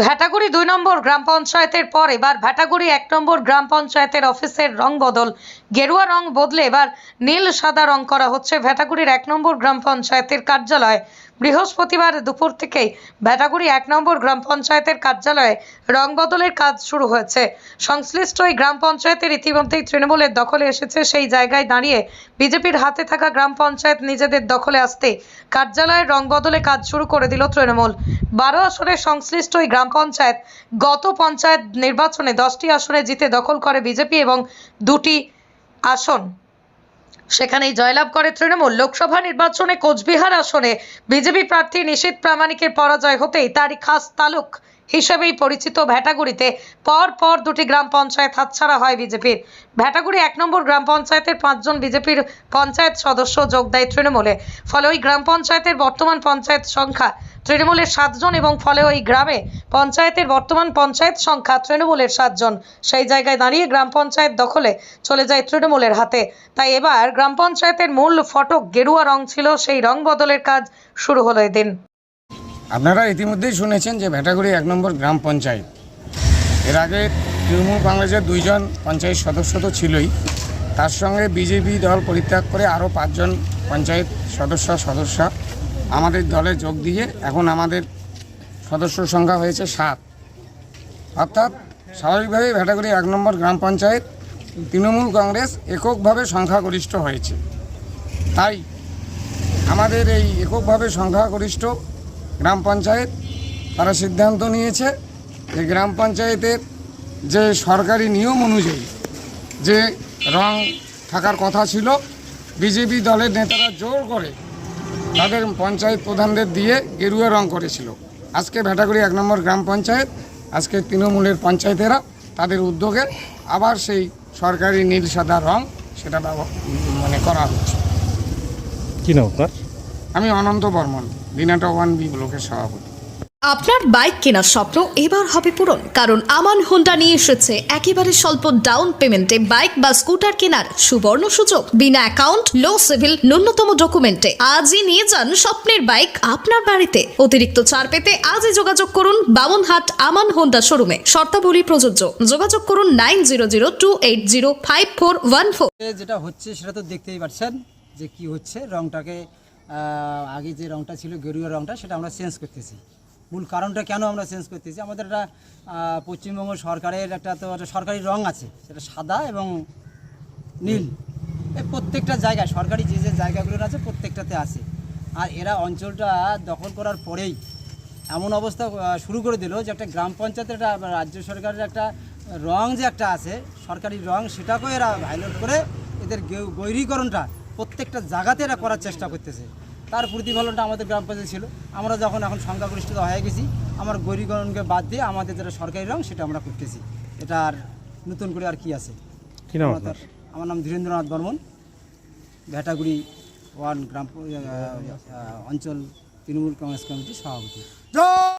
ভ্যাটাগুড়ি দুই নম্বর গ্রাম পঞ্চায়েতের পর এবার ভ্যাটাগুড়ি এক নম্বর গ্রাম পঞ্চায়েতের অফিসের রং বদল। গেরুয়া রং বদলে এবার নীল সাদা রং করা হচ্ছে ভ্যাটাগুড়ির এক নম্বর গ্রাম পঞ্চায়েতের কার্যালয়। বৃহস্পতিবার দুপুর থেকেই ভ্যাটাগুড়ি এক নম্বর গ্রাম পঞ্চায়েতের কার্যালয়ে রং বদলের কাজ শুরু হয়েছে। সংশ্লিষ্ট এই গ্রাম পঞ্চায়েতের ইতিমধ্যেই তৃণমূলের দখলে এসেছে। সেই জায়গায় দাঁড়িয়ে বিজেপির হাতে থাকা গ্রাম পঞ্চায়েত নিজেদের দখলে আসতে কার্যালয়ের রং বদলে কাজ শুরু করে দিল তৃণমূল। বারো আসনের সংশ্লিষ্ট এই গ্রাম পঞ্চায়েত গত পঞ্চায়েত নির্বাচনে দশটি আসনে জিতে দখল করে বিজেপি এবং দুটি আসন। সেখানেই জয়লাভ করে তৃণমূল। লোকসভা নির্বাচনে কোচবিহার আসনে বিজেপি প্রার্থী নিশীত প্রামাণিকের পরাজয় হতেই তারই খাস তালুক হিসেবেই পরিচিত ভ্যাটাগুড়িতে পর পর দুটি গ্রাম পঞ্চায়েত হাতছাড়া হয় বিজেপির। ভ্যাটাগুড়ি এক নম্বর গ্রাম পঞ্চায়েতের পাঁচজন বিজেপির পঞ্চায়েত সদস্য যোগ দেয় তৃণমূলে। ফলে ওই গ্রাম পঞ্চায়েতের বর্তমান পঞ্চায়েত সংখ্যা তৃণমূলের সাতজন এবং ফলে ওই গ্রামে পঞ্চায়েতের বর্তমান পঞ্চায়েত সংখ্যা তৃণমূলের সাতজন। সেই জায়গায় দাঁড়িয়ে গ্রাম পঞ্চায়েত দখলে চলে যায় তৃণমূলের হাতে। তাই এবার গ্রাম পঞ্চায়েতের মূল ফটক গেরুয়া রং ছিল, সেই রং বদলের কাজ শুরু হলো এদিন। আপনারা ইতিমধ্যেই শুনেছেন যে ভেটাগুড়ি এক নম্বর গ্রাম পঞ্চায়েত। এর আগে তৃণমূল কংগ্রেসের দুইজন পঞ্চায়েত সদস্য তো ছিলই। তার সঙ্গে বিজেপি দল পরিত্যাগ করে আরও পাঁচজন পঞ্চায়েত সদস্য সদস্য আমাদের দলে যোগ দিয়ে এখন আমাদের সদস্য সংখ্যা হয়েছে সাত। অর্থাৎ স্বাভাবিকভাবেই ভেটাগুড়ি এক নম্বর গ্রাম পঞ্চায়েত তৃণমূল কংগ্রেস এককভাবে সংখ্যাগরিষ্ঠ হয়েছে। তাই আমাদের এই এককভাবে সংখ্যাগরিষ্ঠ গ্রাম পঞ্চায়েত তারা সিদ্ধান্ত নিয়েছে যে গ্রাম পঞ্চায়েতের যে সরকারি নিয়ম অনুযায়ী যে রং থাকার কথা ছিল, বিজেপি দলের নেতারা জোর করে তাদের পঞ্চায়েত প্রধানদের দিয়ে গেরুয়া রং করেছিল। আজকে ভেটাগুড়ি এক নম্বর গ্রাম পঞ্চায়েত, আজকে তৃণমূলের পঞ্চায়েতেরা তাদের উদ্যোগে আবার সেই সরকারি নীল সাদা রং সেটা মানে করা হচ্ছে। কি নাম আমি অনন্ত বর্মন দিনাটা ওয়ান বি ব্লকের সভাপতি। আপনার বাইক কেনার স্বপ্ন এবার হবে পূরণ কারণ আমান হোন্ডা নিয়ে এসেছে একেবারে স্বল্প ডাউন পেমেন্টে বাইক বা স্কুটার কেনার সুবর্ণ সুযোগ। বিনা অ্যাকাউন্ট লো সিভিল ন্যূনতম ডকুমেন্টে। আজই নিয়ে যান স্বপ্নের বাইক আপনার বাড়িতে। অতিরিক্ত ছাড় পেতে আজই যোগাযোগ করুন বামনহাট আমান হোন্ডা শোরুমে। শর্তাবলী প্রযোজ্য। যোগাযোগ করুন nine zero zero two eight zero five four one four. যেটা হচ্ছে সেটা তো দেখতেই পাচ্ছেন যে কি হচ্ছে রংটাকে আগে যে রঙটা ছিল, গেরুয়া রঙটা সেটা আমরা চেঞ্জ করতেছি। মূল কারণটা কেন আমরা চেঞ্জ করতেছি? আমাদের একটা পশ্চিমবঙ্গ সরকারের একটা তো একটা সরকারি রং আছে, সেটা সাদা এবং নীল। এই প্রত্যেকটা জায়গায়, সরকারি যে যে জায়গাগুলো আছে, প্রত্যেকটাতে আছে। আর এরা অঞ্চলটা দখল করার পরেই এমন অবস্থা শুরু করে দিল যে একটা গ্রাম পঞ্চায়েতের একটা রাজ্য সরকারের একটা রং যে একটা আছে, সরকারি রং, সেটাকেও এরা ভাইলেট করে এদের গৈরীকরণটা প্রত্যেকটা জায়গাতে এরা করার চেষ্টা করতেছে। তার প্রতিফলনটা আমাদের গ্রাম পঞ্চায়েত ছিল। আমরা যখন এখন সংখ্যাগরিষ্ঠতা হয়ে গেছি আমার গৈরীকরণকে বাদ দিয়ে আমাদের যেটা সরকারি রং সেটা আমরা করতেছি। এটা আর নতুন করে আর কি আছে? কি আমার আপনার? তার- আমার নাম ধীরেন্দ্রনাথ বর্মন। ভেটাগুড়ি ওয়ান গ্রাম অঞ্চল তৃণমূল কংগ্রেস কমিটির সভাপতি।